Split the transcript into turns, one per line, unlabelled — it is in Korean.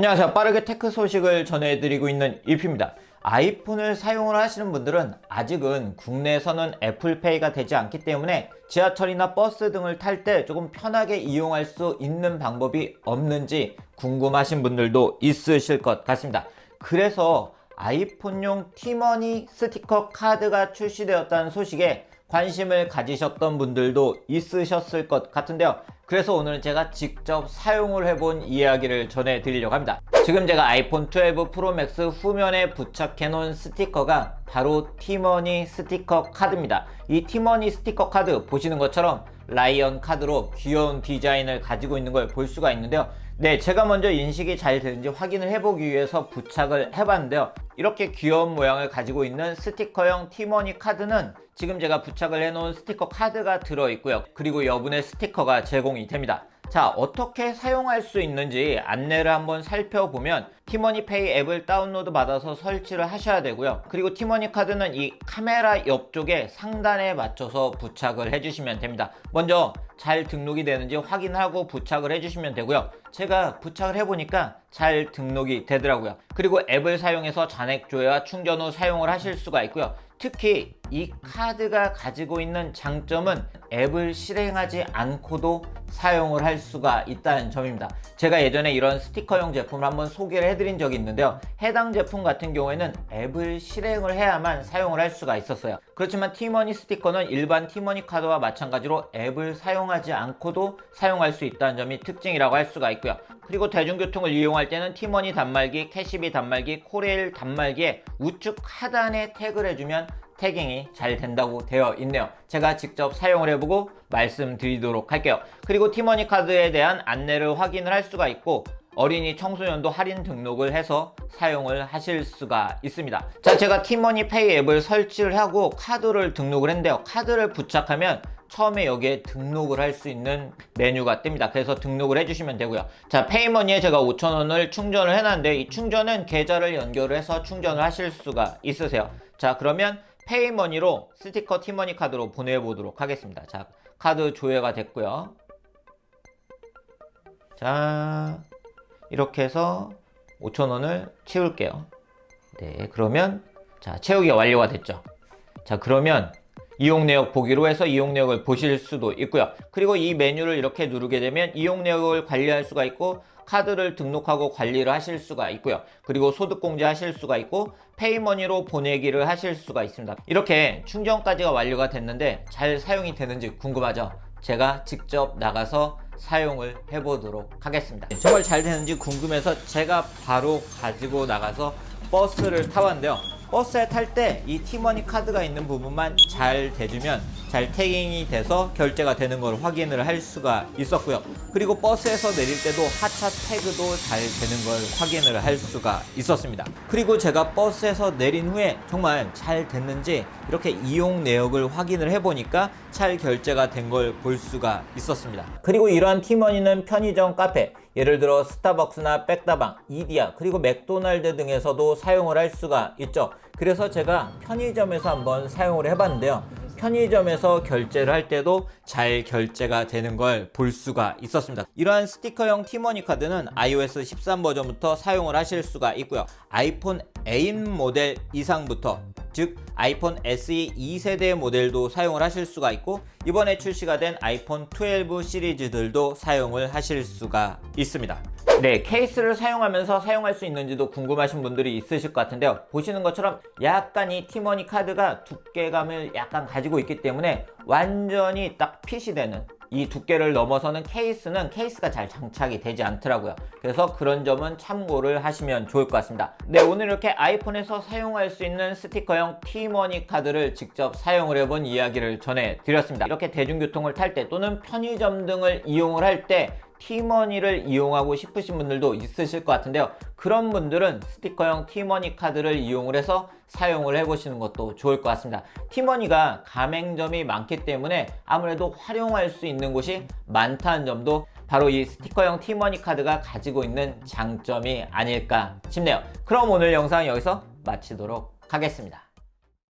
안녕하세요. 빠르게 테크 소식을 전해드리고 있는 이프입니다. 아이폰을 사용을 하시는 분들은 아직은 국내에서는 애플페이가 되지 않기 때문에 지하철이나 버스 등을 탈 때 조금 편하게 이용할 수 있는 방법이 없는지 궁금하신 분들도 있으실 것 같습니다. 그래서 아이폰용 티머니 스티커 카드가 출시되었다는 소식에 관심을 가지셨던 분들도 있으셨을 것 같은데요. 그래서 오늘은 제가 직접 사용을 해본 이야기를 전해드리려고 합니다. 지금 제가 아이폰 12 프로 맥스 후면에 부착해 놓은 스티커가 바로 티머니 스티커 카드입니다. 이 티머니 스티커 카드 보시는 것처럼 라이언 카드로 귀여운 디자인을 가지고 있는 걸 볼 수가 있는데요. 네, 제가 먼저 인식이 잘 되는지 확인을 해보기 위해서 부착을 해봤는데요. 이렇게 귀여운 모양을 가지고 있는 스티커형 티머니 카드는 지금 제가 부착을 해놓은 스티커 카드가 들어있고요. 그리고 여분의 스티커가 제공이 됩니다. 자, 어떻게 사용할 수 있는지 안내를 한번 살펴보면 티머니페이 앱을 다운로드 받아서 설치를 하셔야 되고요. 그리고 티머니 카드는 이 카메라 옆쪽에 상단에 맞춰서 부착을 해주시면 됩니다. 먼저 잘 등록이 되는지 확인하고 부착을 해주시면 되고요. 제가 부착을 해보니까 잘 등록이 되더라고요. 그리고 앱을 사용해서 잔액 조회와 충전 후 사용을 하실 수가 있고요. 특히 이 카드가 가지고 있는 장점은 앱을 실행하지 않고도 사용을 할 수가 있다는 점입니다. 제가 예전에 이런 스티커용 제품을 한번 소개를 해드린 적이 있는데요. 해당 제품 같은 경우에는 앱을 실행을 해야만 사용을 할 수가 있었어요. 그렇지만 티머니 스티커는 일반 티머니 카드와 마찬가지로 앱을 사용하지 않고도 사용할 수 있다는 점이 특징이라고 할 수가 있고요. 그리고 대중교통을 이용할 때는 티머니 단말기, 캐시비 단말기, 코레일 단말기에 우측 하단에 태그를 해주면 태깅이 잘 된다고 되어 있네요. 제가 직접 사용을 해보고 말씀드리도록 할게요. 그리고 티머니 카드에 대한 안내를 확인을 할 수가 있고 어린이 청소년도 할인 등록을 해서 사용을 하실 수가 있습니다. 자, 제가 티머니 페이 앱을 설치를 하고 카드를 등록을 했는데요. 카드를 부착하면 처음에 여기에 등록을 할 수 있는 메뉴가 뜹니다. 그래서 등록을 해주시면 되고요. 자, 페이머니에 제가 5,000원을 충전을 해놨는데 이 충전은 계좌를 연결을 해서 충전을 하실 수가 있으세요. 자, 그러면 페이머니로 스티커 티머니 카드로 보내보도록 하겠습니다. 자, 카드 조회가 됐고요. 자, 이렇게 해서 5,000원을 채울게요. 네, 그러면 자, 채우기가 완료가 됐죠. 자, 그러면 이용 내역 보기로 해서 이용 내역을 보실 수도 있고요. 그리고 이 메뉴를 이렇게 누르게 되면 이용 내역을 관리할 수가 있고 카드를 등록하고 관리를 하실 수가 있고요. 그리고 소득 공제 하실 수가 있고 페이머니로 보내기를 하실 수가 있습니다. 이렇게 충전까지가 완료가 됐는데 잘 사용이 되는지 궁금하죠? 제가 직접 나가서 사용을 해보도록 하겠습니다. 정말 잘 되는지 궁금해서 제가 바로 가지고 나가서 버스를 타봤는데요. 버스에 탈 때 이 티머니 카드가 있는 부분만 잘 대주면 잘 태깅이 돼서 결제가 되는 걸 확인을 할 수가 있었고요. 그리고 버스에서 내릴 때도 하차 태그도 잘 되는 걸 확인을 할 수가 있었습니다. 그리고 제가 버스에서 내린 후에 정말 잘 됐는지 이렇게 이용 내역을 확인을 해보니까 잘 결제가 된 걸 볼 수가 있었습니다. 그리고 이러한 티머니는 편의점 카페, 예를 들어 스타벅스나 백다방, 이디야, 그리고 맥도날드 등에서도 사용을 할 수가 있죠. 그래서 제가 편의점에서 한번 사용을 해봤는데요. 편의점에서 결제를 할 때도 잘 결제가 되는 걸 볼 수가 있었습니다. 이러한 스티커형 티머니 카드는 iOS 13 버전부터 사용을 하실 수가 있고요. 아이폰 8 모델 이상부터 즉 아이폰 SE 2세대 모델도 사용을 하실 수가 있고 이번에 출시가 된 아이폰 12 시리즈들도 사용을 하실 수가 있습니다. 네, 케이스를 사용하면서 사용할 수 있는지도 궁금하신 분들이 있으실 것 같은데요. 보시는 것처럼 약간 이 티머니 카드가 두께감을 약간 가지고 있기 때문에 완전히 딱 핏이 되는 이 두께를 넘어서는 케이스는 케이스가 잘 장착이 되지 않더라고요. 그래서 그런 점은 참고를 하시면 좋을 것 같습니다. 네, 오늘 이렇게 아이폰에서 사용할 수 있는 스티커형 티머니 카드를 직접 사용을 해본 이야기를 전해드렸습니다. 이렇게 대중교통을 탈 때 또는 편의점 등을 이용을 할때 티머니를 이용하고 싶으신 분들도 있으실 것 같은데요. 그런 분들은 스티커형 티머니 카드를 이용을 해서 사용을 해보시는 것도 좋을 것 같습니다. 티머니가 가맹점이 많기 때문에 아무래도 활용할 수 있는 곳이 많다는 점도 바로 이 스티커형 티머니 카드가 가지고 있는 장점이 아닐까 싶네요. 그럼 오늘 영상 여기서 마치도록 하겠습니다.